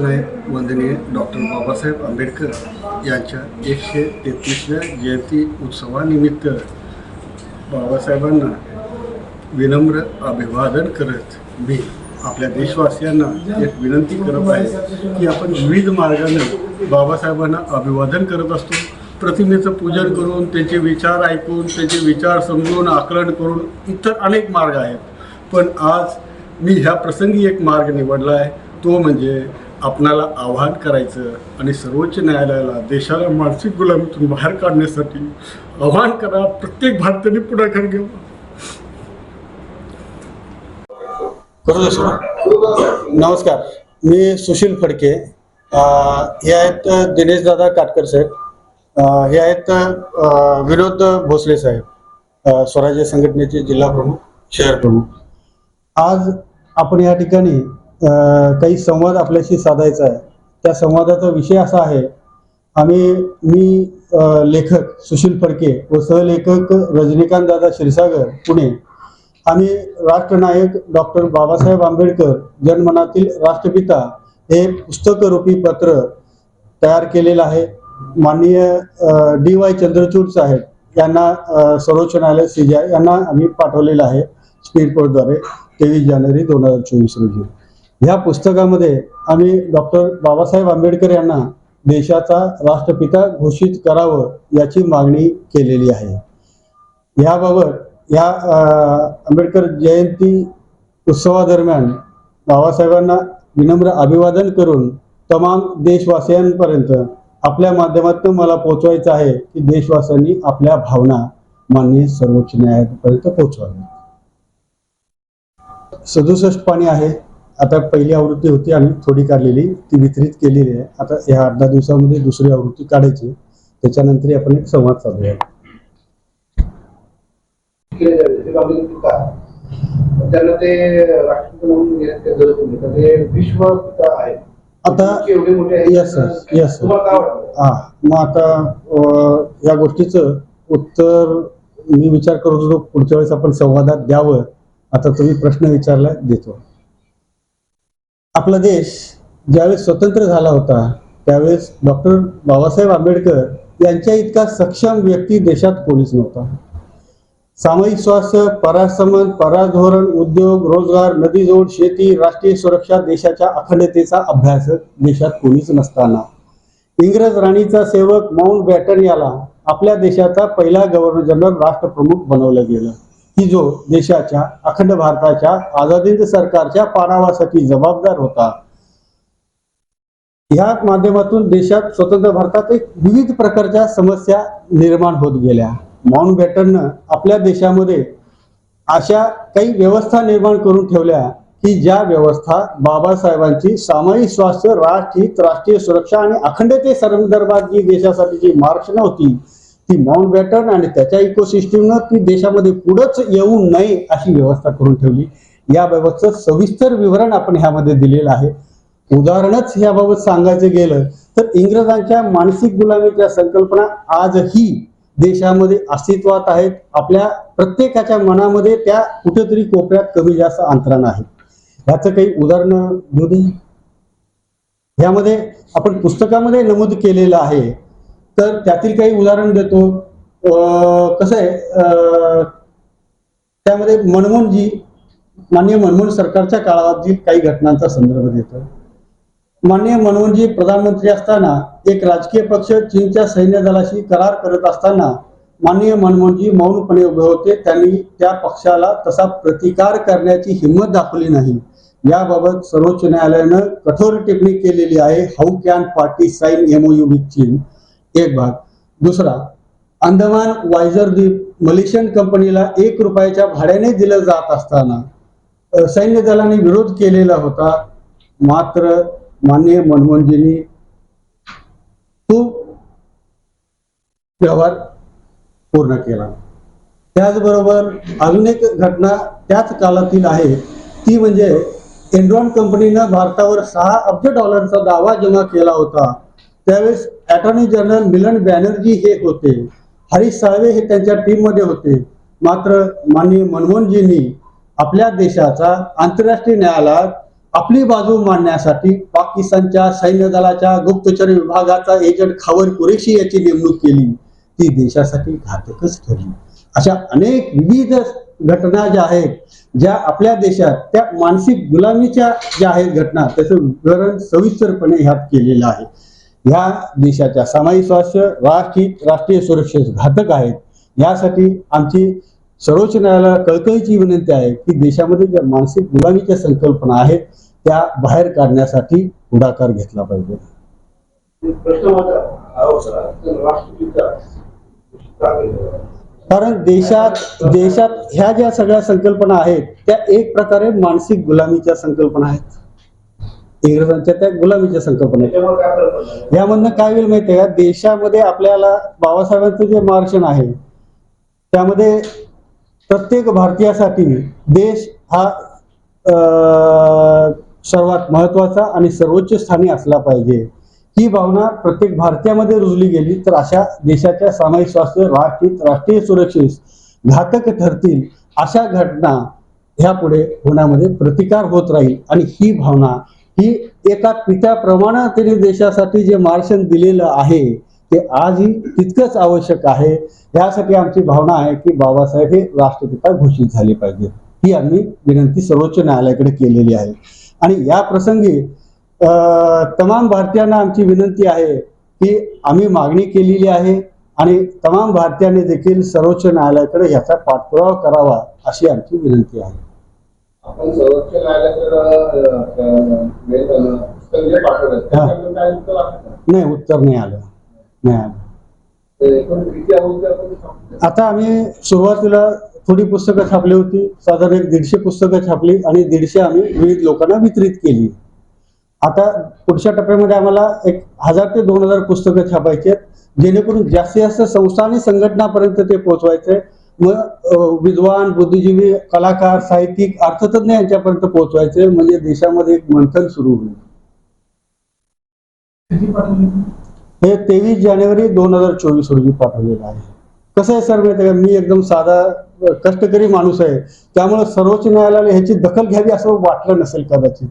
राष्ट्रनायक वंदनीय डॉक्टर बाबासाहेब आंबेडकर यांच्या एकशे तेहतीसव्या जयंती उत्सवानिमित्त बाबासाहेबांना विनम्र अभिवादन करत मी आपल्या देशवासियांना एक विनंती करत आहे की आपण विविध मार्गाने बाबासाहेबांना अभिवादन करत असतो. प्रतिमेचं पूजन करून त्यांचे विचार ऐकून त्यांचे विचार समजून आकलन करून इतर अनेक मार्ग आहेत. पण आज मी ह्या प्रसंगी एक मार्ग निवडला आहे. तो म्हणजे आपणाला आव्हान करायचं आणि सर्वोच्च न्यायालयाला देशाला मानसिक गुलामीतून बाहेर काढण्यासाठी आव्हान करा. प्रत्येक भारताने पुढाकार घ्यावा. नमस्कार. मी सुशील फडके. हे आहेत दिनेश दादा काटकर साहेब. हे आहेत विनोद भोसले साहेब. स्वराज्य संघटनेचे जिल्हा प्रमुख शहर प्रमुख. आज आपण या ठिकाणी काही संवाद आपल्याशी साधायचा आहे. त्या संवादाचा विषय असा आहे आम्ही मी लेखक सुशील फडके व सहलेखक रजनीकांत दादा क्षीरसागर पुणे. आम्ही राष्ट्रनायक डॉक्टर बाबासाहेब आंबेडकर जनमनातील राष्ट्रपिता हे पुस्तकरूपी पत्र तयार केलेलं आहे. माननीय डी वाय चंद्रचूड साहेब यांना सर्वोच्च न्यायालय सीजीआय यांना आम्ही पाठवलेलं आहे स्पीड पोस्टद्वारे तेवीस जानेवारी दोन हजार चोवीस रोजी. ह्या पुस्तकामध्ये आम्ही डॉक्टर बाबासाहेब आंबेडकर यांना देशाचा राष्ट्रपिता घोषित करावं याची मागणी केलेली आहे. याबाबत या आंबेडकर जयंती उत्सवादरम्यान बाबासाहेबांना विनम्र अभिवादन करून तमाम देशवासियांपर्यंत आपल्या माध्यमातून मला पोहोचवायचं आहे की देशवासियांनी आपल्या भावना माननीय सर्वोच्च न्यायालयापर्यंत पोहोचवाव्या सदुसष्ट पाणी आहे. आता पहिली आवृत्ती होती आम्ही थोडी काढलेली ती वितरित केलेली आहे. आता या आठ दहा दिवसामध्ये दुसरी आवृत्ती काढायची त्याच्यानंतर आपण एक संवाद त्यांना ते तर ते विश्व आहे आता आहे काय वाटतं हा मग आता या गोष्टीचं उत्तर मी विचार करत होतो पुढच्या वेळेस आपण संवादात द्यावं. आता तुम्ही प्रश्न विचारला देतो. आपला देश ज्यावेळेस स्वतंत्र झाला होता त्यावेळेस डॉक्टर बाबासाहेब आंबेडकर यांच्या इतका सक्षम व्यक्ती देशात कोणीच नव्हता. सामायिक स्वास्थ्य परासंबंध पराधोरण उद्योग रोजगार नदीजोड शेती राष्ट्रीय सुरक्षा देशाच्या अखंडतेचा अभ्यासक देशात कोणीच नसताना. इंग्रज राणीचा सेवक माउंट बॅटन याला आपल्या देशाचा पहिला गव्हर्नर जनरल राष्ट्रप्रमुख बनवलं गेलं. की जो देशाच्या अखंड भारताच्या आझादी सरकारच्या पाडावासाठी जबाबदार होता. ह्या माध्यमातून देशात स्वतंत्र भारतात एक विविध प्रकारच्या समस्या निर्माण होत गेल्या. माउंट बॅटननं आपल्या देशामध्ये अशा काही व्यवस्था निर्माण करून ठेवल्या की ज्या व्यवस्था बाबासाहेबांची सामायिक स्वास्थ्य राष्ट्रहित राष्ट्रीय सुरक्षा आणि अखंडते संदर्भात जी देशासाठी जी मार्गदर्शन होती ती माउंट बॅटन आणि त्याच्या इकोसिस्टीमनं ती देशामध्ये पुढंच येऊ नये अशी व्यवस्था करून ठेवली. याबाबतचं सविस्तर विवरण आपण ह्यामध्ये दिलेलं आहे. उदाहरणच याबाबत सांगायचं गेलं तर इंग्रजांच्या मानसिक गुलामीच्या संकल्पना आजही देशामध्ये अस्तित्वात आहेत. आपल्या प्रत्येकाच्या मनामध्ये त्या कुठेतरी कोपऱ्यात कमी जास्त अंतरानं आहे ह्याचं काही उदाहरणं देऊ दे. ह्यामध्ये आपण पुस्तकामध्ये नमूद केलेलं आहे. तर त्यातील काही उदाहरण देतो. कसं आहे त्यामध्ये मनमोहनजी माननीय मनमोहन सरकारच्या काळातील काही घटनांचा संदर्भ देतो. माननीय मनमोहनजी प्रधानमंत्री असताना एक राजकीय पक्ष चीनच्या सैन्य दलाशी करार करत असताना माननीय मनमोहनजी मौनपणे उभे होते. त्यांनी त्या पक्षाला तसा प्रतिकार करण्याची हिंमत दाखवली नाही. याबाबत सर्वोच्च न्यायालयानं कठोर टिप्पणी केलेली आहे. How can party sign MOU with China. एक भाग. दुसरा अंदमान वायझर द्वीप मलेशियन कंपनीला एक रुपयाच्या भाड्याने दिलं जात असताना सैन्य दलाने विरोध केलेला होता. मात्र माननीय मनमोहनजींनी तो व्यवहार पूर्ण केला. त्याचबरोबर अजून एक घटना त्याच काळातील आहे. ती म्हणजे एनरॉन कंपनीनं भारतावर सहा अब्ज डॉलरचा दावा जमा केला होता. त्यावेळेस अटॉर्नी जनरल मिलन बॅनर्जी हे होते. हरीश साळवे हे त्यांच्या टीममध्ये होते. मात्र माननीय मनमोहनजींनी आपल्या देशाचा आंतरराष्ट्रीय न्यायालयात आपली बाजू मांडण्यासाठी पाकिस्तानच्या सैन्य दलाच्या गुप्तचर विभागाचा एजंट खावर कुरेशी याची नेमणूक केली. ती देशासाठी घातकच ठरली. अशा अनेक विविध घटना ज्या आहेत ज्या आपल्या देशात त्या मानसिक गुलामीच्या ज्या आहेत घटना त्याचं विवरण सविस्तरपणे ह्यात केलेलं आहे. या देशाच्या सामायिक स्वास्थ्य राष्ट्रीय राष्ट्रीय सुरक्षेस घातक आहेत. यासाठी आमची सर्वोच्च न्यायालयाला कळकळीची विनंती आहे की देशामध्ये ज्या मानसिक गुलामीच्या संकल्पना आहेत त्या बाहेर काढण्यासाठी पुढाकार घेतला पाहिजे? कारण देशात देशात ह्या ज्या सगळ्या संकल्पना आहेत त्या एक प्रकारे मानसिक गुलामीच्या संकल्पना आहेत. इंग्रजांच्या त्या गुलामीच्या संकल्पना काय यामधनं काय होईल माहितीये का? देशामध्ये आपल्याला बाबासाहेबांचं जे मार्शन आहे त्यामध्ये प्रत्येक भारतीयासाठी देश हा अं, सर्वात महत्त्वाचा आणि सर्वोच्च स्थानी असला पाहिजे. ही भावना प्रत्येक भारतीयामध्ये रुजली गेली तर अशा देशाच्या सामायिक स्वास्थ्य राष्ट्रीय राष्ट्रीय सुरक्षेस घातक ठरतील अशा घटना ह्यापुढे होण्यामध्ये प्रतिकार होत राहील. आणि ही भावना ही एका पित्याप्रमाणे त्यांनी देशासाठी जे मार्शन दिलेलं आहे ते आजही तितकंच आवश्यक आहे. यासाठी आमची भावना आहे की बाबासाहेब हे राष्ट्रपिता घोषित झाले पाहिजे. ही आम्ही विनंती सर्वोच्च न्यायालयाकडे केलेली आहे. आणि या प्रसंगी अं, तमाम भारतीयांना आमची विनंती आहे की आम्ही मागणी केलेली आहे आणि तमाम भारतीयांनी देखील सर्वोच्च न्यायालयाकडे याचा पाठपुरावा करावा अशी आमची विनंती आहे. आपण सर्वोच्च न्यायालयाकडं? नाही उत्तर नाही आलं. नाही आलं? आता आम्ही सुरुवातीला थोडी पुस्तकं छापली होती. साधारण एक दीडशे पुस्तकं छापली आणि दीडशे आम्ही विविध लोकांना वितरित केली. आता पुढच्या टप्प्यामध्ये आम्हाला एक हजार ते दोन हजार पुस्तकं छापायची आहेत. जेणेकरून जास्तीत जास्त संस्था आणि संघटनापर्यंत ते पोहोचवायचे. विद्वान बुद्धिजीवी कलाकार साहित्यिक अर्थतज्ञ यांच्यापर्यंत पोहोचवायचे. म्हणजे देशामध्ये एक मंथन सुरू होईल. हे तेवीस जानेवारी दोन हजार चोवीस रोजी पाठवलेलं आहे. कसं आहे सर माहिती मी एकदम साधा कष्टकरी माणूस आहे. त्यामुळे सर्वोच्च न्यायालयाला ह्याची दखल घ्यावी असं वाटलं नसेल कदाचित.